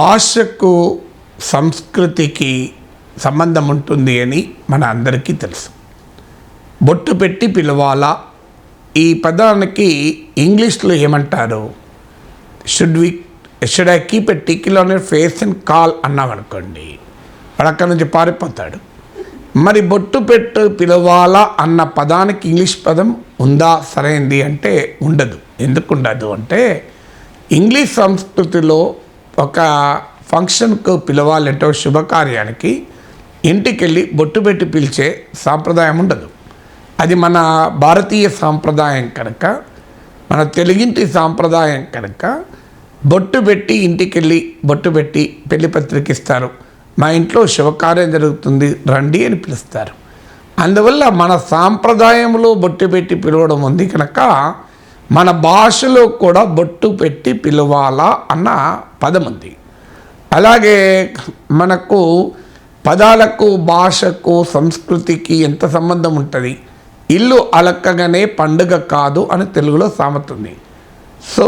భాషకు సంస్కృతికి సంబంధం ఉంటుంది అని మన అందరికీ తెలుసు. బొట్టు పెట్టి పిలవాలా? ఈ పదానికి ఇంగ్లీష్లో ఏమంటారు? Should we should I keep a టిక్యులర్ face and call అన్నామనుకోండి వాడు అక్కడి నుంచి పారిపోతాడు. మరి బొట్టు పెట్టు పిలవాలా అన్న పదానికి ఇంగ్లీష్ పదం ఉందా సరైంది అంటే ఉండదు. ఎందుకు ఉండదు అంటే ఇంగ్లీష్ సంస్కృతిలో ఒక ఫంక్షన్కు పిలవాలంటే శుభకార్యానికి ఇంటికి వెళ్ళి బొట్టు పెట్టి పిలిచే సాంప్రదాయం ఉండదు. అది మన భారతీయ సాంప్రదాయం కనుక మన తెలుగింటి సాంప్రదాయం కనుక బొట్టు పెట్టి ఇంటికి వెళ్ళి బొట్టు పెట్టి పెళ్ళి పత్రిక ఇస్తారు. మా ఇంట్లో శుభకార్యం జరుగుతుంది రండి అని పిలుస్తారు. అందువల్ల మన సాంప్రదాయంలో బొట్టు పెట్టి పిలవడం ఉంది కనుక మన భాషలో కూడా బొట్టు పెట్టి పిలవాలా అన్న పదం ఉంది అలాగే మనకు పదాలకు భాషకు సంస్కృతికి ఎంత సంబంధం ఉంటుంది? ఇల్లు అలక్కగానే పండుగ కాదు అని తెలుగులో సామెతుంది so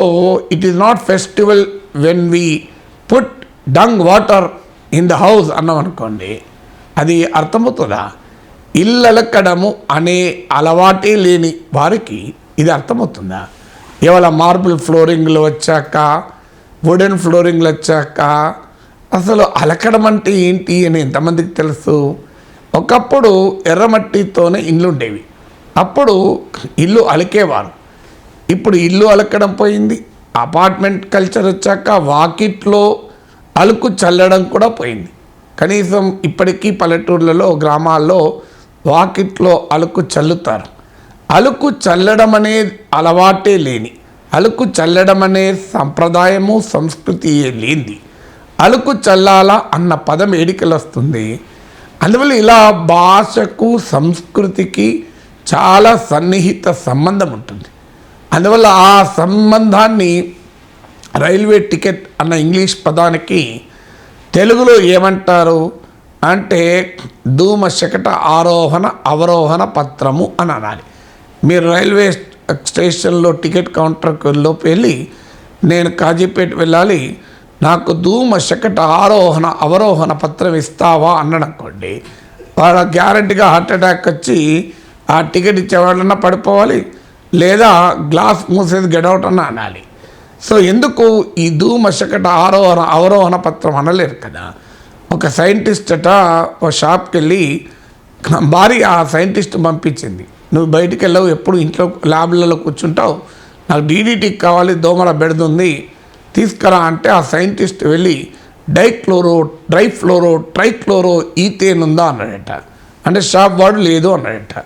it is not festival when we put dung water in the house అన్నాం అనుకోండి. అది అర్థమవుతుందా? ఇల్లు అలక్కడము అనే అలవాటే లేని వారికి ఇది అర్థమవుతుందా? ఇవాళ మార్బుల్ ఫ్లోరింగ్లు వచ్చాక వుడెన్ ఫ్లోరింగ్లు వచ్చాక అసలు అలకడం అంటే ఏంటి అని ఎంతమందికి తెలుసు? ఒకప్పుడు ఎర్రమట్టితోనే ఇండ్లు ఉండేవి. అప్పుడు ఇల్లు అలకేవారు. ఇప్పుడు ఇల్లు అలకడం పోయింది. అపార్ట్మెంట్ కల్చర్ వచ్చాక వాకిట్లో అలుకు చల్లడం కూడా పోయింది. కనీసం ఇప్పటికీ పల్లెటూర్లలో గ్రామాల్లో వాకిట్లో అలుకు చల్లుతారు. అలుకు చల్లడం అనే అలవాటే లేని అలుకు చల్లడం అనే సంప్రదాయము సంస్కృతి లేనిది అలుకు చల్లాలా అన్న పదం ఏడికలు వస్తుంది అందువల్ల ఇలా భాషకు సంస్కృతికి చాలా సన్నిహిత సంబంధం ఉంటుంది. అందువల్ల ఆ సంబంధాన్ని రైల్వే టికెట్ అన్న ఇంగ్లీష్ పదానికి తెలుగులో ఏమంటారు అంటే ధూమ శకట ఆరోహణ అవరోహణ పత్రము అని అనాలి. మీరు రైల్వే స్టేషన్లో టికెట్ కౌంటర్కి లోపు వెళ్ళి నేను కాజీపేట వెళ్ళాలి నాకు ధూమ శకట ఆరోహణ అవరోహణ పత్రం ఇస్తావా అన్నాడు అనుకోండి. వాడు గ్యారంటీగా హార్ట్ అటాక్ వచ్చి ఆ టికెట్ ఇచ్చేవాళ్ళన్నా పడిపోవాలి లేదా గ్లాస్ మూసేది గెడౌట్ అన్న అనాలి. సో ఎందుకు ఈ ధూమ శకట ఆరోహణ అవరోహణ పత్రం అనలేరు కదా? ఒక సైంటిస్ట్ అట ఒక షాప్కి వెళ్ళి భార్య ఆ సైంటిస్ట్ పంపించింది. నువ్వు బయటికి వెళ్ళవు ఎప్పుడు ఇంట్లో ల్యాబ్లలో కూర్చుంటావు. నాకు డీడీటీకి కావాలి దోమల బెడుతుంది తీసుకురా అంటే ఆ సైంటిస్ట్ వెళ్ళి డైక్లోరో డ్రైఫ్లోరో ట్రైక్లోరో ఈథేన్ ఉందా అన్నాడట. అంటే షాప్ వాడు లేదు అన్నాడట.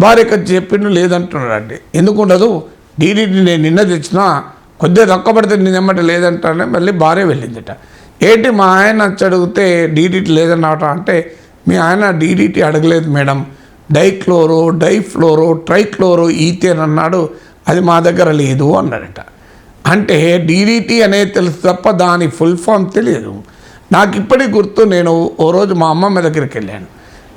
భార్యకి చెప్పిండు లేదంటున్నాడండి. ఎందుకు ఉండదు? డీడీటీ నేను నిన్న తెచ్చినా కొద్దిగా తక్కువ పడితే నేను ఎమ్మట లేదంటానే మళ్ళీ భార్య వెళ్ళిందిట. ఏంటి మా ఆయన అడిగితే డీడీటీ లేదన్నట అంటే మీ ఆయన డీడీటీ అడగలేదు madam. Dichloro difluoro trichloro ethane అన్నాడు. అది మా దగ్గర లేదు అన్నాడట. అంటే డీడీటీ అనేది తెలుసు తప్ప దాని ఫుల్ ఫామ్ తెలియదు. నాకు ఇప్పటికి గుర్తు నేను ఓ రోజు మా అమ్మమ్మ దగ్గరికి వెళ్ళాను.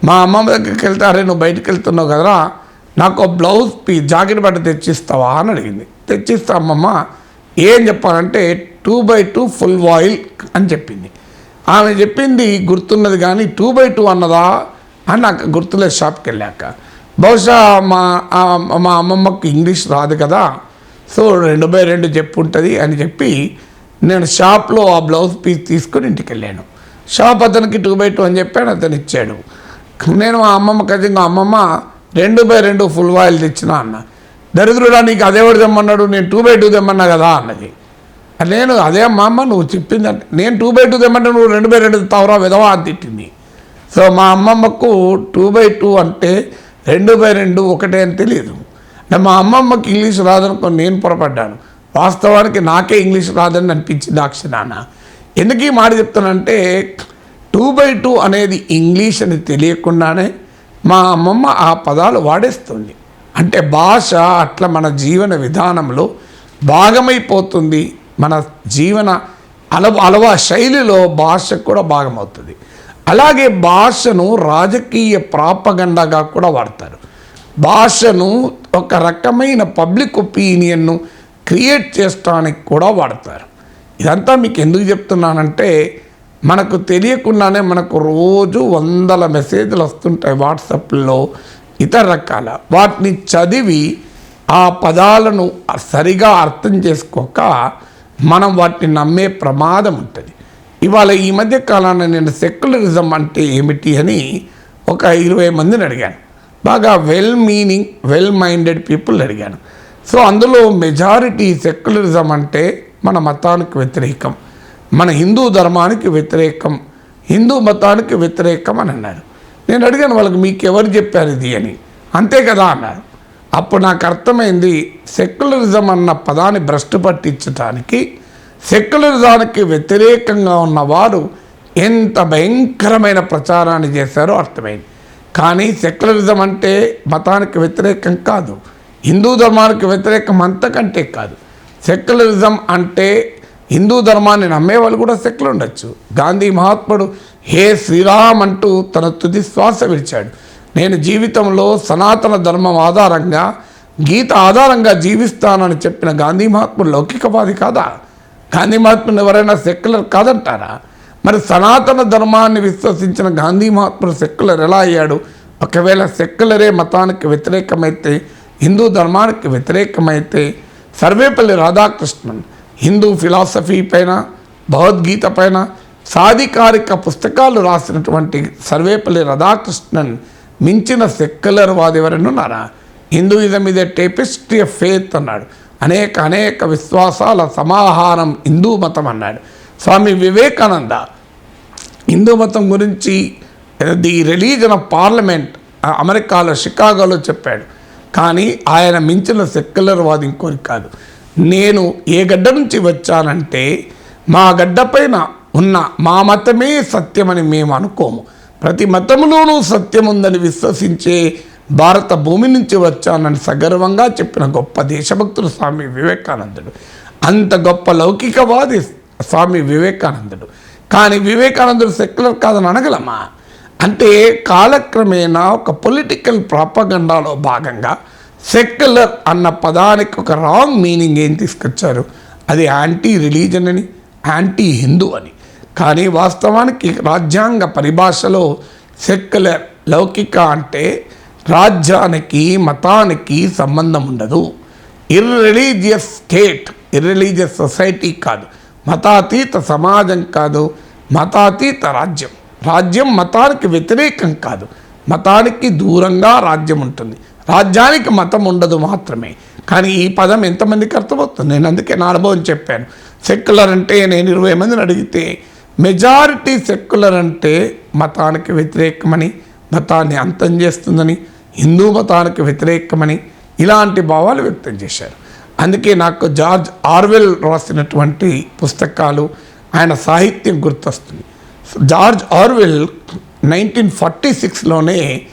మా అమ్మమ్మ దగ్గరికి వెళ్తే అరే నువ్వు బయటికి వెళ్తున్నావు కదరా? నాకు బ్లౌజ్ పీ జాకెట్ బట్ట తెచ్చిస్తావా? అని అడిగింది. తెచ్చిస్తా అమ్మమ్మ. ఏం చెప్పాలంటే two by two full voile అని చెప్పింది. ఆమె చెప్పింది గుర్తున్నది కానీ టూ బై టూ అన్నదా? అని నాకు గుర్తులేదు షాప్కి వెళ్ళాక. బహుశా మా మా అమ్మమ్మకు ఇంగ్లీష్ రాదు కదా సో రెండు బై రెండు చెప్పు ఉంటుంది అని చెప్పి నేను షాప్లో ఆ బ్లౌజ్ పీస్ తీసుకొని ఇంటికి వెళ్ళాను. షాప్ అతనికి టూ బై టూ అని చెప్పాను అతను ఇచ్చాడు. నేను మా అమ్మమ్మ కలిసి మా అమ్మమ్మ రెండు బై రెండు ఫుల్ వాయిల్ తెచ్చిన అన్న. దరిద్రుడా నీకు అదేవాడు తెమ్మన్నాడు నేను టూ బై టూ తెమ్మన్నా కదా అన్నది. నేను అదే మా అమ్మ నువ్వు చెప్పిందంటే నేను టూ బై టూ తెమ్మంటే నువ్వు రెండు బై రెండు తావరా విధవా అని తిట్టింది. సో మా అమ్మమ్మకు టూ బై టూ అంటే రెండు బై రెండు ఒకటే అని తెలియదు మా అమ్మమ్మకి ఇంగ్లీష్ రాదనుకో నేను పొరపడ్డాను. వాస్తవానికి నాకే ఇంగ్లీష్ రాదని అనిపించింది ఆ క్షణాన ఎందుకు ఈ మాట చెప్తానంటే టూ బై టూ అనేది ఇంగ్లీష్ అని తెలియకుండానే మా అమ్మమ్మ ఆ పదాలు వాడేస్తుంది. అంటే భాష అట్లా మన జీవన విధానంలో భాగమైపోతుంది. మన జీవన అలవ అలవా శైలిలో భాష కూడా భాగమవుతుంది. అలాగే భాషను రాజకీయ ప్రాపగండగా కూడా వాడతారు. భాషను ఒక రకమైన పబ్లిక్ ఒపీనియన్ను క్రియేట్ చేయడానికి కూడా వాడతారు. ఇదంతా మీకు ఎందుకు చెప్తున్నానంటే మనకు తెలియకుండానే మనకు రోజు వందల మెసేజ్లు వస్తుంటాయి వాట్సాప్లో ఇతర రకాల. వాటిని చదివి ఆ పదాలను సరిగా అర్థం చేసుకోక మనం వాటిని నమ్మే ప్రమాదం ఉంటుంది. ఇవాళ ఈ మధ్య కాలాన నేను సెక్యులరిజం అంటే ఏమిటి అని ఒక ఇరవై మందిని అడిగాను. బాగా well meaning well minded people అడిగాను. సో అందులో మెజారిటీ సెక్యులరిజం అంటే మన మతానికి వ్యతిరేకం మన హిందూ ధర్మానికి వ్యతిరేకం హిందూ మతానికి వ్యతిరేకం అని అన్నారు. నేను అడిగాను వాళ్ళకి మీకు ఎవరు చెప్పారు ఇది అని. అంతే కదా అన్నారు. అప్పుడు నాకు అర్థమైంది సెక్యులరిజం అన్న పదాన్ని భ్రష్టు పట్టించడానికి సెక్యులరిజానికి వ్యతిరేకంగా ఉన్నవారు ఎంత భయంకరమైన ప్రచారాన్ని చేశారో అర్థమైంది. కానీ సెక్యులరిజం అంటే మతానికి వ్యతిరేకం కాదు. హిందూ ధర్మానికి వ్యతిరేకం అంతకంటే కాదు. సెక్యులరిజం అంటే హిందూ ధర్మాన్ని నమ్మే వాళ్ళు కూడా సెక్యులర్ ఉండొచ్చు. గాంధీ మహాత్ముడు హే శ్రీరామ్ అంటూ తన తుది శ్వాస విడిచాడు. నేను జీవితంలో సనాతన ధర్మం ఆధారంగా గీత ఆధారంగా జీవిస్తానని చెప్పిన గాంధీ మహాత్ముడు లౌకికవాది కాదా? గాంధీ మహాత్ముడు ఎవరైనా సెక్యులర్ కాదంటారా? మరి సనాతన ధర్మాన్ని విశ్వసించిన గాంధీ మహాత్ముడు సెక్యులర్ ఎలా అయ్యాడు? ఒకవేళ సెక్యులరే మతానికి వ్యతిరేకమైతే హిందూ ధర్మానికి వ్యతిరేకమైతే సర్వేపల్లి రాధాకృష్ణన్ హిందూ ఫిలాసఫీ పైన భగవద్గీత పైన సాధికారిక పుస్తకాలు రాసినటువంటి సర్వేపల్లి రాధాకృష్ణన్ మించిన సెక్యులర్ వాది ఎవరైనా ఉన్నారా? హిందూయిజం ఇదే టేపిస్ట్రీ ఆఫ్ ఫేత్ అన్నాడు. అనేక అనేక విశ్వాసాల సమాహారం హిందూ మతం అన్నాడు. స్వామి వివేకానంద హిందూ మతం గురించి ది రిలీజన్ ఆఫ్ పార్లమెంట్ అమెరికాలో షికాగోలో చెప్పాడు. కానీ ఆయన మించిన సెక్యులర్ వాది ఇంకోటి కాదు. నేను ఏ గడ్డ నుంచి వచ్చానంటే మా గడ్డపైన ఉన్న మా మతమే సత్యమని మేము అనుకోము. ప్రతి మతంలోనూ సత్యం ఉందని విశ్వసించే భారత భూమి నుంచి వచ్చానని సగర్వంగా చెప్పిన గొప్ప దేశభక్తుడు స్వామి వివేకానందుడు. అంత గొప్ప లౌకికవాది స్వామి వివేకానందుడు. కానీ వివేకానందుడు సెక్యులర్ కాదని అనగలమా అంటే కాలక్రమేణా ఒక పొలిటికల్ ప్రాపగండాలో భాగంగా సెక్యులర్ అన్న పదానికి ఒక రాంగ్ మీనింగ్ ఏం తీసుకొచ్చారు? అది యాంటీ రిలీజన్ అని యాంటీ హిందూ అని. కానీ వాస్తవానికి రాజ్యాంగ పరిభాషలో సెక్యులర్ లౌకిక అంటే రాజ్యానికి మతానికి సంబంధం ఉండదు. ఇర్రిలీజియస్ స్టేట్ ఇర్రిలీజియస్ సొసైటీ కాదు. మతాతీత సమాజం కాదు. మతాతీత రాజ్యం. రాజ్యం మతానికి వ్యతిరేకం కాదు. మతానికి దూరంగా రాజ్యం ఉంటుంది. రాజ్యానికి మతం ఉండదు మాత్రమే. కానీ ఈ పదం ఎంతమందికి అర్థమవుతుంది? నేను అందుకే నా అనుభవం చెప్పాను. సెక్యులర్ అంటే నేను ఇరవై మందిని అడిగితే మెజారిటీ సెక్యులర్ అంటే మతానికి వ్యతిరేకమని మతాన్ని అంతం చేస్తుందని హిందూ మతానికి వ్యతిరేకమని ఇలాంటి భావాలు వ్యక్తం చేశారు. అందుకే నాకు జార్జ్ ఆర్వెల్ రాసినటువంటి పుస్తకాలు ఆయన సాహిత్యం గుర్తొస్తుంది. జార్జ్ ఆర్వెల్ నైన్టీన్ ఫార్టీ సిక్స్లోనే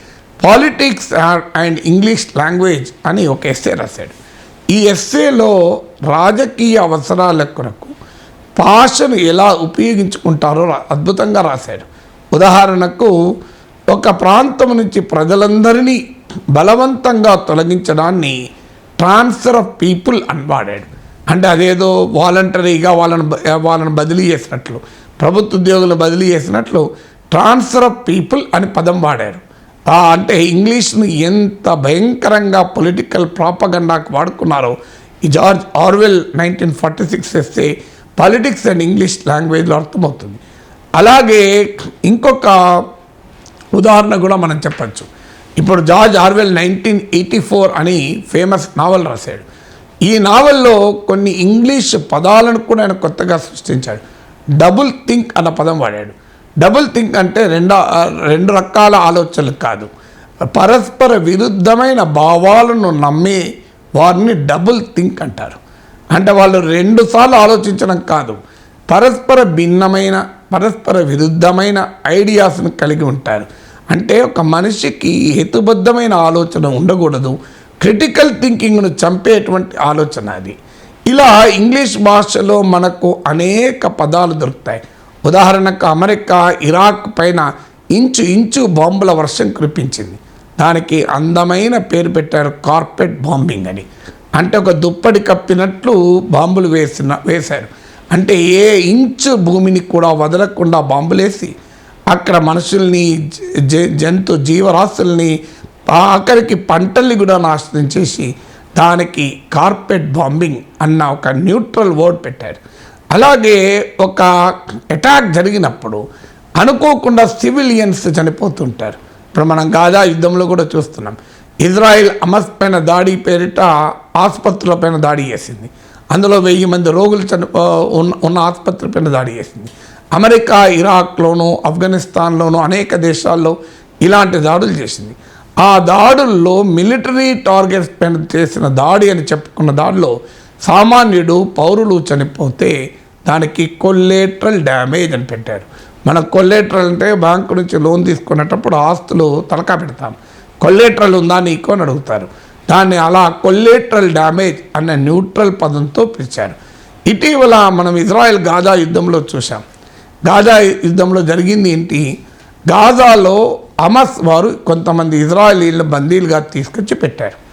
పాలిటిక్స్ అండ్ ఇంగ్లీష్ లాంగ్వేజ్ అని ఒక ఎస్సే రాశాడు. ఈ ఎస్సేలో రాజకీయ అవసరాల కొరకు భాషను ఎలా ఉపయోగించుకుంటారో అద్భుతంగా రాశాడు. ఉదాహరణకు ఒక ప్రాంతం నుంచి ప్రజలందరినీ బలవంతంగా తొలగించడాన్ని ట్రాన్స్ఫర్ ఆఫ్ పీపుల్ అని వాడాడు. అంటే అదేదో వాలంటరీగా వాళ్ళని వాళ్ళను వాళ్ళని బదిలీ చేసినట్లు ప్రభుత్వ ఉద్యోగులు బదిలీ చేసినట్లు ట్రాన్స్ఫర్ ఆఫ్ పీపుల్ అని పదం వాడారు. అంటే ఇంగ్లీష్ను ఎంత భయంకరంగా పొలిటికల్ ప్రాపగండాకు వాడుకున్నారో ఈ George Orwell nineteen forty six వేస్తే పాలిటిక్స్ అండ్ ఇంగ్లీష్ లాంగ్వేజ్లో అర్థమవుతుంది. అలాగే ఇంకొక ఉదాహరణ కూడా మనం చెప్పచ్చు. ఇప్పుడు George Orwell nineteen eighty four అని ఫేమస్ నావల్ రాశాడు. ఈ నావల్లో కొన్ని ఇంగ్లీష్ పదాలను కూడా ఆయన కొత్తగా సృష్టించాడు. డబుల్ థింక్ అన్న పదం వాడాడు. డబుల్ థింక్ అంటే రెండు రెండు రకాల ఆలోచనలు కాదు. పరస్పర విరుద్ధమైన భావాలను నమ్మి వారిని డబుల్ థింక్ అంటారు. అంటే వాళ్ళు రెండుసార్లు ఆలోచించడం కాదు. పరస్పర భిన్నమైన పరస్పర విరుద్ధమైన ఐడియాస్ను కలిగి ఉంటారు. అంటే ఒక మనిషికి హేతుబద్ధమైన ఆలోచన ఉండకూడదు. క్రిటికల్ థింకింగ్ను చంపేటువంటి ఆలోచన అది. ఇలా ఇంగ్లీష్ భాషలో మనకు అనేక పదాలు దొరుకుతాయి. ఉదాహరణకు అమెరికా ఇరాక్ పైన ఇంచు ఇంచు బాంబుల వర్షం కురిపించింది. దానికి అందమైన పేరు పెట్టారు కార్పెట్ బాంబింగ్ అని. అంటే ఒక దుప్పటి కప్పినట్లు బాంబులు వేసిన వేశారు. అంటే ఏ ఇంచు భూమిని కూడా వదలకుండా బాంబులేసి అక్కడ మనుషుల్ని జంతు జీవరాశుల్ని ఆఖరికి పంటల్ని కూడా నాశనం చేసి దానికి కార్పెట్ బాంబింగ్ అన్న ఒక న్యూట్రల్ వర్డ్ పెట్టారు. అలాగే ఒక అటాక్ జరిగినప్పుడు అనుకోకుండా సివిలియన్స్ చనిపోతుంటారు. ఇప్పుడు మనం గాజా యుద్ధంలో కూడా చూస్తున్నాం. ఇజ్రాయెల్ అమస్ పైన దాడి పేరిట ఆసుపత్రుల పైన దాడి చేసింది. అందులో వెయ్యి మంది రోగులు చని ఉన్న ఉన్న ఆసుపత్రి పైన దాడి చేసింది. అమెరికా ఇరాక్లోనూ ఆఫ్ఘనిస్తాన్లోనూ అనేక దేశాల్లో ఇలాంటి దాడులు చేసింది. ఆ దాడుల్లో మిలిటరీ టార్గెట్స్ పైన చేసిన దాడి అని చెప్పుకున్న దాడిలో సామాన్యుడు పౌరులు చనిపోతే దానికి కొల్లేట్రల్ డ్యామేజ్ అని పెట్టారు. మన కొల్లేట్రల్ అంటే బ్యాంకు నుంచి లోన్ తీసుకునేటప్పుడు ఆస్తులు తలకా పెడతాం. కొల్లేట్రల్ ఉందా నీకు అని అడుగుతారు. దాన్ని అలా కొల్లేట్రల్ డ్యామేజ్ అనే న్యూట్రల్ పదంతో పిలిచారు. ఇటీవల మనం ఇజ్రాయెల్ గాజా యుద్ధంలో చూసాం గాజా యుద్ధంలో జరిగింది ఏంటి? గాజాలో హమస్ వారు కొంతమంది ఇజ్రాయలీల బందీలుగా తీసుకొచ్చి పెట్టారు.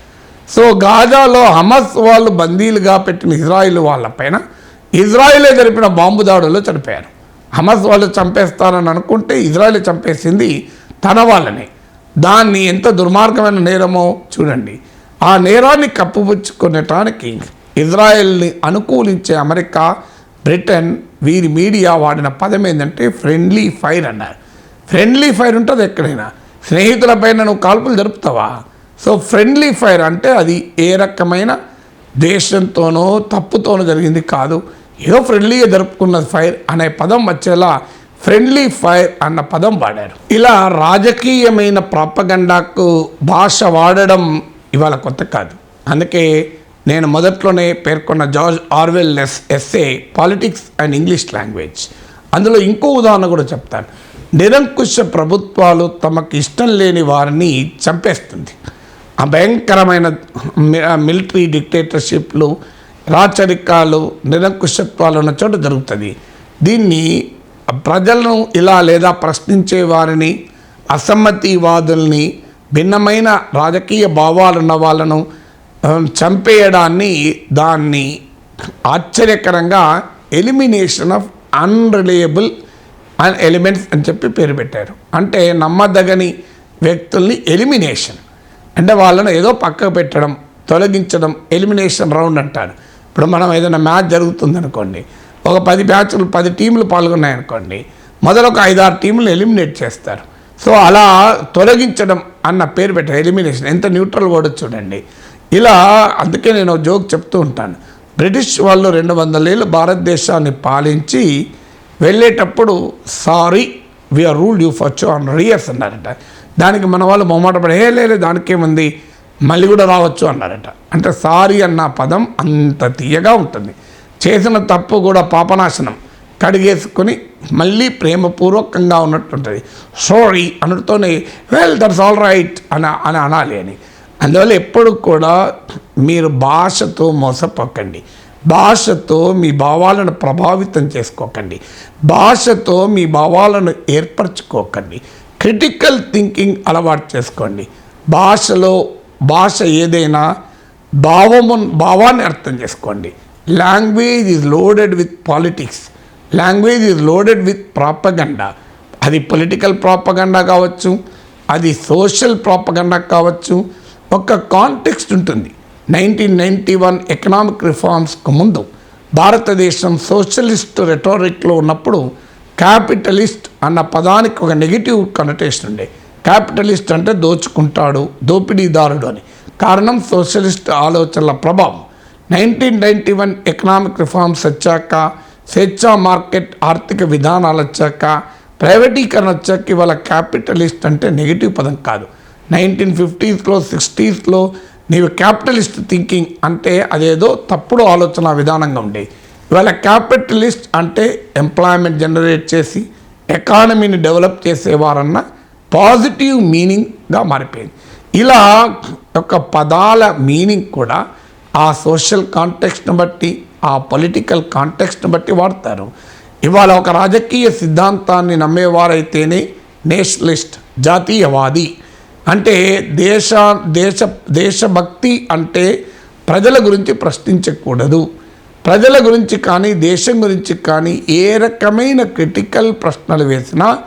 సో గాజాలో హమస్ వాళ్ళు బందీలుగా పెట్టిన ఇజ్రాయిల్ వాళ్ళపైన ఇజ్రాయిలే జరిపిన బాంబు దాడుల్లో చనిపోయారు. హమస్ వాళ్ళు చంపేస్తారని అనుకుంటే ఇజ్రాయిల్ చంపేసింది తన వాళ్ళని. దాన్ని ఎంత దుర్మార్గమైన నేరమో చూడండి. ఆ నేరాన్ని కప్పుపుచ్చుకునేటానికి ఇజ్రాయెల్ని అనుకూలించే అమెరికా బ్రిటన్ వీరి మీడియా వాడిన పదం ఏంటంటే ఫ్రెండ్లీ ఫైర్ అన్నారు. ఫ్రెండ్లీ ఫైర్ ఉంటుంది ఎక్కడైనా. స్నేహితులపైన నువ్వు కాల్పులు జరుపుతావా? సో ఫ్రెండ్లీ ఫైర్ అంటే అది ఏ రకమైన దేశంతోనో తప్పుతోనో జరిగింది కాదు. ఏదో ఫ్రెండ్లీగా జరుపుకున్న ఫైర్ అనే పదం వచ్చేలా ఫ్రెండ్లీ ఫైర్ అన్న పదం వాడారు. ఇలా రాజకీయమైన ప్రాపగండాకు భాష వాడడం ఇవాళ కొత్త కాదు. అందుకే నేను మొదట్లోనే పేర్కొన్న George Orwell less SA politics and English language. అందులో ఇంకో ఉదాహరణ కూడా చెప్తాను. నిరంకుశ ప్రభుత్వాలు తమకు ఇష్టం లేని వారిని చంపేస్తుంది. ఆ భయంకరమైన మిలిటరీ డిక్టేటర్షిప్లు రాచరికాలు నిరంకుశత్వాలు ఉన్న చోట జరుగుతుంది. దీన్ని ప్రజలను ఇలా లేదా ప్రశ్నించే వారిని అసమ్మతివాదుల్ని భిన్నమైన రాజకీయ భావాలున్న వాళ్ళను చంపేయడాన్ని దాన్ని ఆశ్చర్యకరంగా elimination of unreliable un elements అని చెప్పి పేరు పెట్టారు. అంటే నమ్మదగని వ్యక్తుల్ని ఎలిమినేషన్. అంటే వాళ్ళను ఏదో పక్కకు పెట్టడం తొలగించడం ఎలిమినేషన్ రౌండ్ అంటారు. ఇప్పుడు మనం ఏదైనా మ్యాచ్ జరుగుతుంది అనుకోండి ఒక పది మ్యాచ్లు పది టీంలు పాల్గొన్నాయనుకోండి మొదలు ఒక ఐదారు టీంలు ఎలిమినేట్ చేస్తారు. సో అలా తొలగించడం అన్న పేరు పెట్టారు ఎలిమినేషన్. ఎంత న్యూట్రల్ వర్డ్ చూడండి. ఇలా అందుకే నేను జోక్ చెప్తూ ఉంటాను. బ్రిటిష్ వాళ్ళు రెండు వందల ఏళ్ళు భారతదేశాన్ని పాలించి వెళ్ళేటప్పుడు sorry we are rule you for two on years అన్నారట. దానికి మన వాళ్ళు మొమ్మాట పడి ఏ లేదు దానికేముంది? మళ్ళీ కూడా రావచ్చు అన్నారట. అంటే సారీ అన్న పదం అంత తీయగా ఉంటుంది. చేసిన తప్పు కూడా పాపనాశనం. కడిగేసుకొని మళ్ళీ ప్రేమపూర్వకంగా ఉన్నట్టుంటుంది. సారీ అనడంతోనే వెల్ దట్స్ ఆల్ రైట్ అని అని అనాలి అని. అందువల్ల ఎప్పుడు కూడా మీరు భాషతో మోసపోకండి. భాషతో మీ భావాలను ప్రభావితం చేసుకోకండి. భాషతో మీ భావాలను ఏర్పరచుకోకండి. క్రిటికల్ థింకింగ్ అలవాటు చేసుకోండి. భాషలో భాష ఏదైనా భావము భావాన్ని అర్థం చేసుకోండి. Language is loaded with politics. Language is loaded with propaganda. అది పొలిటికల్ ప్రాపగండా కావచ్చు అది సోషల్ ప్రాపగండా కావచ్చు ఒక కాంటెక్స్ట్ ఉంటుంది. నైన్టీన్ నైంటీ వన్ ఎకనామిక్ రిఫార్మ్స్కు ముందు భారతదేశం సోషలిస్ట్ రెటోరిక్లో ఉన్నప్పుడు క్యాపిటలిస్ట్ అన్న పదానికి ఒక నెగిటివ్ కనటేషన్ ఉండే. క్యాపిటలిస్ట్ అంటే దోచుకుంటాడు దోపిడీదారుడు అని. కారణం సోషలిస్ట్ ఆలోచనల ప్రభావం. Nineteen ninety one economic reforms వచ్చాక స్వేచ్ఛా మార్కెట్ ఆర్థిక విధానాలు వచ్చాక ప్రైవేటీకరణ వచ్చాక ఇవాళ క్యాపిటలిస్ట్ అంటే నెగిటివ్ పదం కాదు. నైన్టీన్ ఫిఫ్టీస్లో సిక్స్టీస్లో నీవు క్యాపిటలిస్ట్ థింకింగ్ అంటే అదేదో తప్పుడు ఆలోచన విధానంగా ఉండేది ఇవాళ క్యాపిటలిస్ట్ అంటే ఎంప్లాయ్మెంట్ జనరేట్ చేసి ఎకానమీని డెవలప్ చేసేవారన్న పాజిటివ్ మీనింగ్గా మారిపోయింది. ఇలా ఒక పదాల మీనింగ్ కూడా ఆ సోషల్ కాంటెక్స్ట్ని బట్టి ఆ పొలిటికల్ కాంటెక్స్ట్ని బట్టి వాడతారు. ఇవాళ ఒక రాజకీయ సిద్ధాంతాన్ని నమ్మేవారైతేనే నేషనలిస్ట్ జాతీయవాది. అంటే దేశ దేశ దేశభక్తి అంటే ప్రజల గురించి ప్రశ్నించకూడదు. ప్రజల గురించి కానీ దేశం గురించి కానీ ఏ రకమైన క్రిటికల్ ప్రశ్నలు వేసినా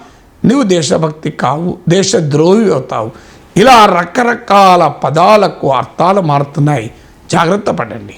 నువ్వు దేశభక్తి కావు దేశద్రోహి అవుతావు. ఇలా రకరకాల పదాలకు అర్థాలు మారుతున్నాయి. జాగ్రత్త పడండి.